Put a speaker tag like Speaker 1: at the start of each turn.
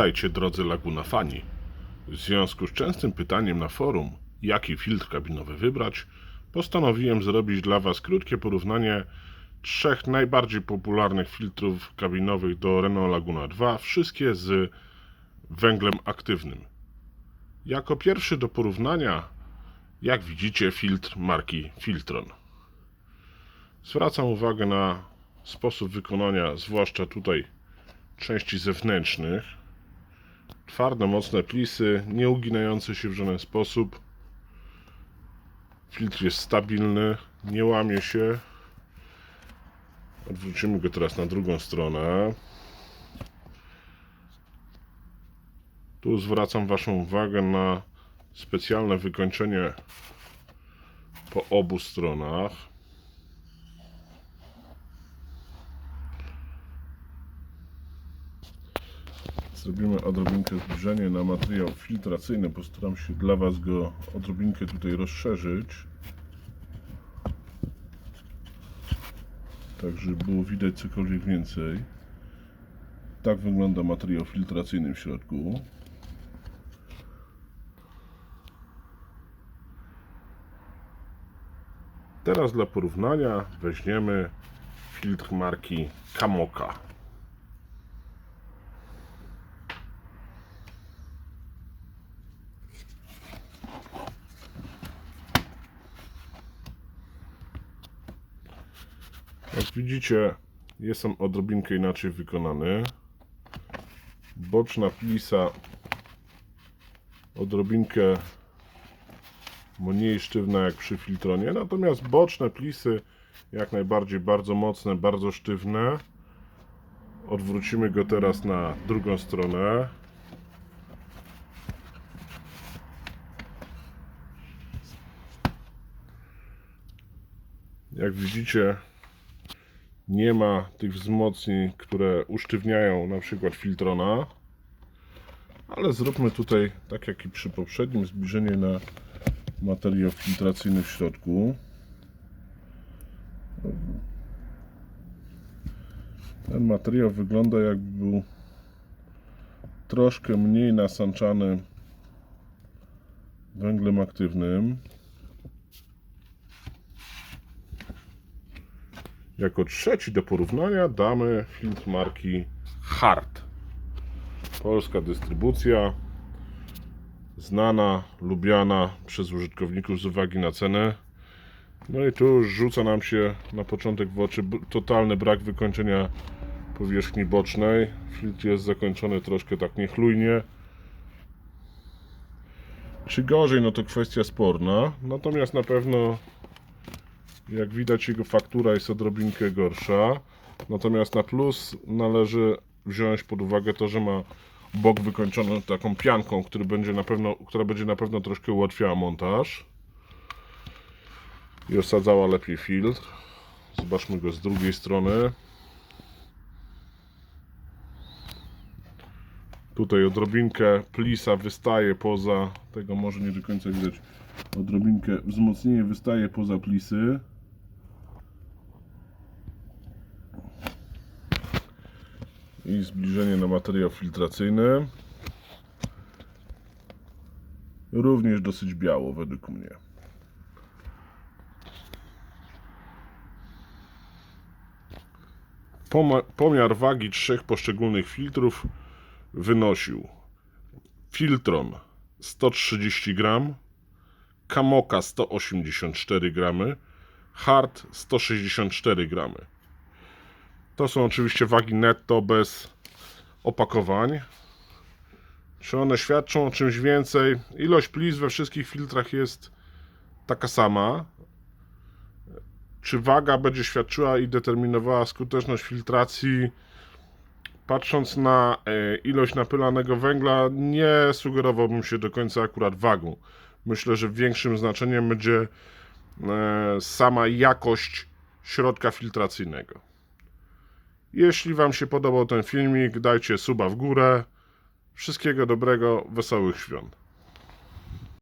Speaker 1: Witajcie drodzy Laguna Fani. W związku z częstym pytaniem na forum, jaki filtr kabinowy wybrać, postanowiłem zrobić dla Was krótkie porównanie trzech najbardziej popularnych filtrów kabinowych do Renault Laguna 2, wszystkie z węglem aktywnym. Jako pierwszy do porównania, jak widzicie, filtr marki Filtron. Zwracam uwagę na sposób wykonania, zwłaszcza tutaj części zewnętrznych. Twarde, mocne plisy, nie uginające się w żaden sposób. Filtr jest stabilny, nie łamie się. Odwrócimy go teraz na drugą stronę. Tu zwracam Waszą uwagę na specjalne wykończenie po obu stronach. Zrobimy odrobinkę zbliżenie na materiał filtracyjny. Postaram się dla Was go odrobinkę tutaj rozszerzyć. Tak, żeby było widać cokolwiek więcej. Tak wygląda materiał filtracyjny w środku. Teraz dla porównania weźmiemy filtr marki Kamoka. Jak widzicie, jest on odrobinkę inaczej wykonany. Boczna plisa odrobinkę mniej sztywna jak przy filtronie, natomiast boczne plisy jak najbardziej bardzo mocne, bardzo sztywne. Odwrócimy go teraz na drugą stronę. Jak widzicie, nie ma tych wzmocnień, które usztywniają na przykład filtrona. Ale zróbmy tutaj, tak jak i przy poprzednim, zbliżenie na materiał filtracyjny w środku. Ten materiał wygląda jakby był troszkę mniej nasanczany węglem aktywnym. Jako trzeci do porównania damy filtr marki Hart. Polska dystrybucja, znana, lubiana przez użytkowników z uwagi na cenę. No i tu już rzuca nam się na początek w oczy totalny brak wykończenia powierzchni bocznej. Filtr jest zakończony troszkę tak niechlujnie. Czy gorzej, no to kwestia sporna. Natomiast na pewno jak widać jego faktura jest odrobinkę gorsza. Natomiast na plus należy wziąć pod uwagę to, że ma bok wykończony taką pianką, który będzie na pewno, która będzie na pewno troszkę ułatwiała montaż. I osadzała lepiej filtr. Zobaczmy go z drugiej strony. Tutaj odrobinkę plisa wystaje poza, tego może nie do końca widać, odrobinkę wzmocnienie wystaje poza plisy. I zbliżenie na materiał filtracyjny. Również dosyć biało według mnie. Pomiar wagi trzech poszczególnych filtrów wynosił Filtron 130 gram, Kamoka 184 gramy, Hart 164 gramy. To są oczywiście wagi netto bez opakowań. Czy one świadczą o czymś więcej? Ilość plis we wszystkich filtrach jest taka sama. Czy waga będzie świadczyła i determinowała skuteczność filtracji? Patrząc na e, ilość napylanego węgla, nie sugerowałbym się do końca akurat wagą. Myślę, że większym znaczeniem będzie e, sama jakość środka filtracyjnego. Jeśli Wam się podobał ten filmik, dajcie suba w górę. Wszystkiego dobrego, wesołych świąt.